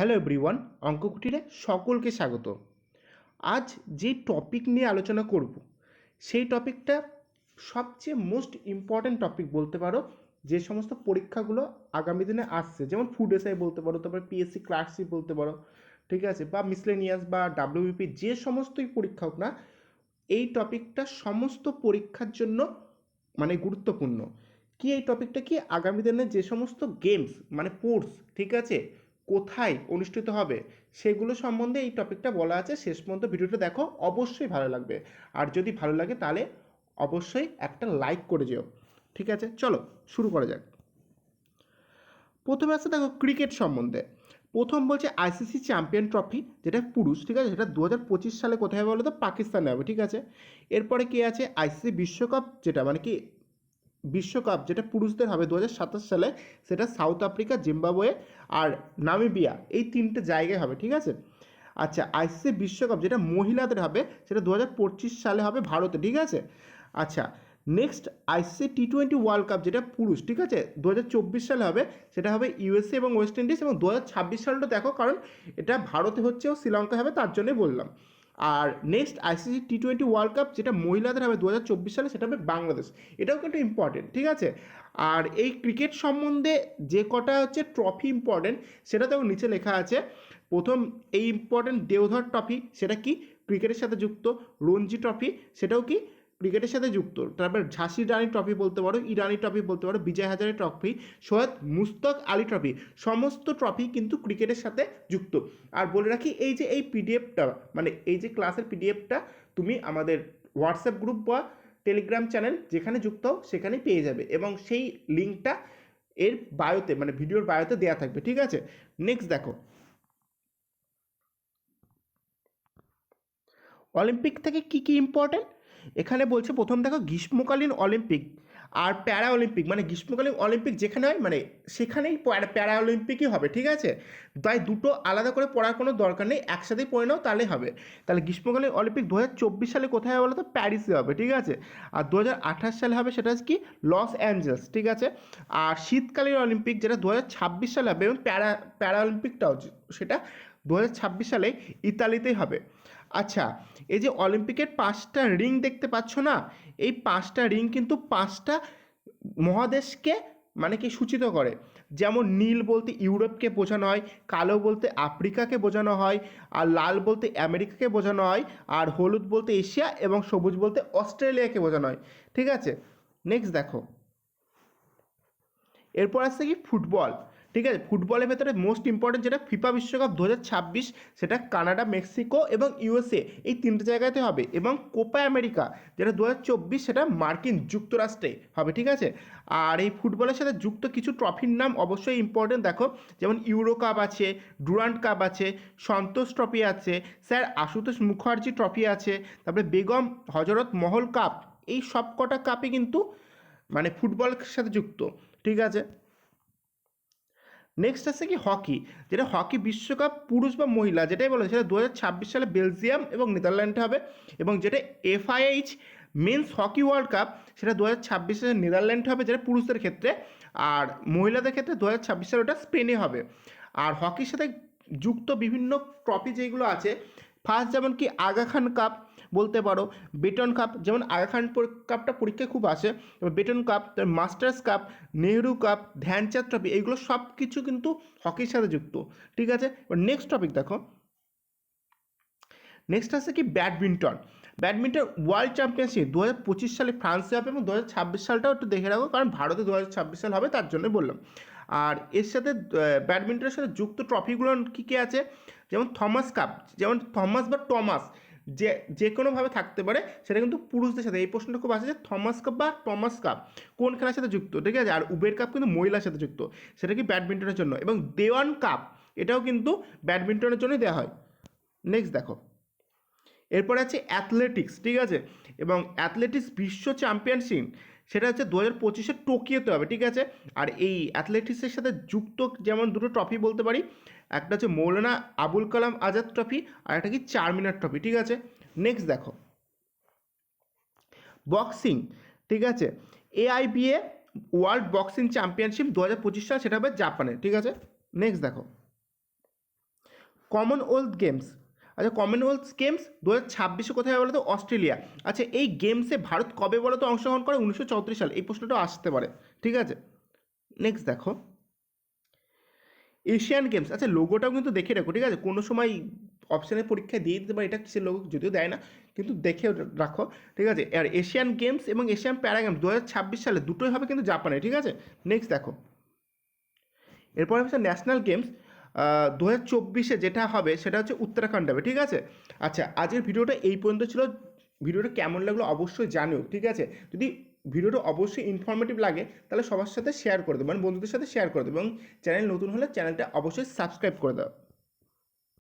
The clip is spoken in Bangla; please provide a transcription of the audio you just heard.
হ্যালো এভরিওয়ান অঙ্ককুটিরে সকলকে স্বাগত। আজ যে টপিক নিয়ে আলোচনা করব, সেই টপিকটা সবচেয়ে মোস্ট ইম্পর্ট্যান্ট টপিক বলতে পারো, যে সমস্ত পরীক্ষাগুলো আগামী দিনে আসছে। যেমন ফুড এসআই বলতে পারো, তারপরে পিএসসি ক্লার্কশিপ বলতে পারো, ঠিক আছে? বা মিসলেনিয়াস বা ডাব্লিউবিপি যে সমস্তই পরীক্ষা হোক না, এই টপিকটা সমস্ত পরীক্ষার জন্য মানে গুরুত্বপূর্ণ। কি এই টপিকটা কি? আগামী দিনে যে সমস্ত গেমস মানে স্পোর্টস ঠিক আছে? কোথায় অনুষ্ঠিত হবে সেগুলো সম্বন্ধে এই টপিকটা বলা আছে। শেষ পর্যন্ত ভিডিওটা দেখো, অবশ্যই ভালো লাগবে। আর যদি ভালো লাগে তাহলে অবশ্যই একটা লাইক করে যেও। ঠিক আছে? চলো, শুরু করা যাক। প্রথমে আছে দেখো ক্রিকেট সম্বন্ধে। প্রথম বলছে আইসিসি চ্যাম্পিয়ন ট্রফি যেটা পুরুষ, ঠিক আছে? সেটা দু হাজার পঁচিশ সালে কোথায় হবে বলো তো পাকিস্তানে হবে, ঠিক আছে? এরপরে কি আছে? আইসিসি বিশ্বকাপ, যেটা মানে কি বিশ্বকাপ, যেটা পুরুষদের হবে দু হাজার সাতাশ সালে, সেটা সাউথ আফ্রিকা, জিম্বাবুয়ে আর নামিবিয়া, এই তিনটে জায়গায় হবে, ঠিক আছে? আচ্ছা আইসিসি বিশ্বকাপ, যেটা মহিলাদের হবে, সেটা দু হাজার পঁচিশ সালে হবে ভারতে, ঠিক আছে? আচ্ছা next ICC T twenty world cup যেটা পুরুষ, ঠিক আছে? দু হাজার চব্বিশ সালে হবে, সেটা হবে ইউএসএ এবং ওয়েস্ট ইন্ডিজ এবং দু হাজার ছাব্বিশ সালটা দেখো, কারণ এটা ভারতে হচ্ছে ও শ্রীলঙ্কা হবে, তার জন্যই বললাম। আর next ICC T twenty world cup যেটা মহিলাদের হবে দু হাজার চব্বিশ সালে, সেটা হবে বাংলাদেশ। এটাও কিন্তু ইম্পর্টেন্ট ঠিক আছে? আর এই ক্রিকেট সম্বন্ধে যে কটা হচ্ছে ট্রফি ইম্পর্টেন্ট সেটা তো নিচে লেখা আছে। প্রথম এই ইম্পর্টেন্ট দেওধর ট্রফি সেটা কি? ক্রিকেটের সাথে যুক্ত। রঞ্জি ট্রফি সেটাও কি? ক্রিকেটের সাথে যুক্ত। তারপর ঝাঁসি রানী ট্রফি বলতে পারো, ইরানি ট্রফি বলতে পারো, বিজয় হাজারে ট্রফি, সৈয়দ মুস্তক আলী ট্রফি, সমস্ত ট্রফি কিন্তু ক্রিকেটের সাথে যুক্ত। আর বলে রাখি, এই যে এই পিডিএফটা মানে এই যে ক্লাসের পিডিএফটা তুমি আমাদের হোয়াটসঅ্যাপ গ্রুপ বা টেলিগ্রাম চ্যানেল যেখানে যুক্ত হও সেখানে পেয়ে যাবে এবং সেই লিঙ্কটা এর বায়োতে মানে ভিডিওর বায়োতে দেওয়া থাকবে, ঠিক আছে? নেক্সট দেখো। অলিম্পিক থেকে কি কি ইম্পর্টেন্ট এখানে বলছে প্রথম দেখো গ্রীষ্মকালীন অলিম্পিক আর প্যারা অলিম্পিক মানে গ্রীষ্মকালীন অলিম্পিক যেখানে হয় মানে সেখানেই প্যারা অলিম্পিকই হবে, ঠিক আছে? তাই দুটো আলাদা করে পড়ার কোনো দরকার নেই, একসাথেই পড়ে নাও তাহলে হবে। তাহলে গ্রীষ্মকালীন অলিম্পিক দু হাজার চব্বিশ সালে কোথায় হবে বলো তো প্যারিসে হবে, ঠিক আছে? আর দু হাজার আঠাশ সালে হবে সেটা হচ্ছে কি? লস অ্যাঞ্জেলস, ঠিক আছে? আর শীতকালীন অলিম্পিক যেটা দু হাজার ছাব্বিশ সালে হবে, এবং প্যারা প্যারা অলিম্পিকটাও সেটা দু হাজার ছাব্বিশ সালে ইতালিতেই হবে। আচ্ছা এই যে অলিম্পিকের পাঁচটা রিং দেখতে পাচ্ছ না? এই পাঁচটা রিং কিন্তু পাঁচটা মহাদেশকে মানে কি সূচিত করে। যেমন নীল বলতে ইউরোপকে বোঝানো হয়, কালো বলতে আফ্রিকাকে বোঝানো হয়, আর লাল বলতে আমেরিকাকে বোঝানো হয়, আর হলুদ বলতে এশিয়া এবং সবুজ বলতে অস্ট্রেলিয়াকে বোঝানো হয়। ঠিক আছে? নেক্সট দেখো। এরপর আসছে কি? ফুটবল। ঠিক আছে? ফুটবলের ভেতরে মোস্ট ইম্পর্টেন্ট যেটা ফিফা বিশ্বকাপ দু হাজার ছাব্বিশ, সেটা কানাডা, মেক্সিকো এবং ইউএসএ এই তিনটে জায়গাতে হবে এবং কোপা আমেরিকা যেটা দু হাজার চব্বিশ, সেটা মার্কিন যুক্তরাষ্ট্রে হবে, ঠিক আছে? আর এই ফুটবলের সাথে যুক্ত কিছু ট্রফির নাম অবশ্যই ইম্পর্টেন্ট দেখো, যেমন ইউরো কাপ আছে ডুরান্ট কাপ আছে সন্তোষ ট্রফি আছে, স্যার আশুতোষ মুখার্জি ট্রফি আছে, তারপরে বেগম হজরত মহল কাপ এই সব কটা কাপে কিন্তু মানে ফুটবলের সাথে যুক্ত, ঠিক আছে? নেক্সট আছে কি হকি, যেটা হকি বিশ্বকাপ পুরুষ বা মহিলা, যেটাই বলা, সেটা দু হাজার ছাব্বিশ সালে বেলজিয়াম এবং নেদারল্যান্ডে হবে এবং যেটা FIH men's hockey world cup সেটা দু হাজার ছাব্বিশে নেদারল্যান্ড হবে, যেটা পুরুষদের ক্ষেত্রে, আর মহিলাদের ক্ষেত্রে দু হাজার ছাব্বিশ সালে ওটা স্পেনে হবে। আর হকির সাথে যুক্ত বিভিন্ন ট্রফি যেগুলো আছে ফার্স্ট যেমন কি আগা খান কাপ বলতে পারো, বেটন কাপ, যেমন আগা খান কাপটা পরীক্ষায় খুব আসে Beighton cup masters cup, Nehru cup, Dhyanchand trophy, এইগুলো সব কিছু কিন্তু হকির সাথে যুক্ত, ঠিক আছে? এবার নেক্সট টপিক দেখো। নেক্সট আছে কি ব্যাডমিন্টন। ব্যাডমিন্টন ওয়ার্ল্ড চ্যাম্পিয়নশিপ দু হাজার পঁচিশ সালে ফ্রান্সে হবে এবং দু হাজার ছাব্বিশ সালটাও একটু দেখে রাখো, কারণ ভারতে দু হাজার ছাব্বিশ সাল হবে, তার জন্য বললাম। আর এর সাথে ব্যাডমিন্টনের সাথে যুক্ত ট্রফিগুলো কী কী আছে? যেমন থমাস কাপ, যেমন থমাস বা টমাস, যে যে কোনোভাবে থাকতে পারে, সেটা কিন্তু পুরুষদের সাথে, এই প্রশ্নটা খুব আসে যে থমাস কাপ বা টমাস কাপ কোন খেলার সাথে যুক্ত, ঠিক আছে? আর উবের কাপ কিন্তু মহিলার সাথে যুক্ত, সেটা কি ব্যাডমিন্টনের জন্য? এবং দেওয়ান কাপ, এটাও কিন্তু ব্যাডমিন্টনের জন্যই দেওয়া হয়। নেক্সট দেখো। এরপরে আছে অ্যাথলেটিক্স ঠিক আছে? এবং অ্যাথলেটিক্স বিশ্ব চ্যাম্পিয়নশিপ সেটা হচ্ছে দু হাজার পঁচিশে টোকিওতে হবে, ঠিক আছে? আর এই অ্যাথলেটিক্সের সাথে যুক্ত যেমন দুটো ট্রফি বলতে পারি, একটা হচ্ছে মৌলানা আবুল কালাম আজাদ ট্রফি আর একটা কি চারমিনার ট্রফি ঠিক আছে? নেক্সট দেখো। বক্সিং ঠিক আছে? এআইবিএ ওয়ার্ল্ড বক্সিং চ্যাম্পিয়নশিপ দু হাজার পঁচিশ সাল সেটা হবে জাপানে ঠিক আছে? নেক্সট দেখো। কমনওয়েলথ গেমস আচ্ছা কমনওয়েলথ গেমস দু হাজার ছাব্বিশে কোথায় বলো তো অস্ট্রেলিয়া। আচ্ছা এই গেমসে ভারত কবে বলো তো অংশগ্রহণ করে? উনিশশো চৌত্রিশ সাল। এই প্রশ্নটা আসতে পারে। ঠিক আছে? নেক্সট দেখো। এশিয়ান গেমস আচ্ছা লোগোটাও কিন্তু দেখে রাখো, ঠিক আছে? কোনো সময় অপশানের পরীক্ষায় দিয়ে দিতে পারে, এটা কিসের লোগো যদিও দেয় না, কিন্তু দেখে রাখো, ঠিক আছে? আর এশিয়ান গেমস এবং এশিয়ান প্যারা গেমস দু হাজার ছাব্বিশ সালে দুটোই হবে কিন্তু জাপানে ঠিক আছে? নেক্সট দেখো। এরপর হচ্ছে ন্যাশনাল গেমস দু চব্বিশে যেটা হবে সেটা হচ্ছে উত্তরাখণ্ড হবে, ঠিক আছে? আচ্ছা আজকের ভিডিওটা এই পর্যন্ত ছিল। ভিডিওটা কেমন লাগল অবশ্যই জানিও, ঠিক আছে? যদি ভিডিওটা অবশ্যই ইনফরমেটিভ লাগে, তাহলে সবার সাথে শেয়ার করে দেবো মানে বন্ধুদের সাথে শেয়ার করে দেবো এবং চ্যানেল নতুন হলে চ্যানেলটা অবশ্যই সাবস্ক্রাইব করে দাও।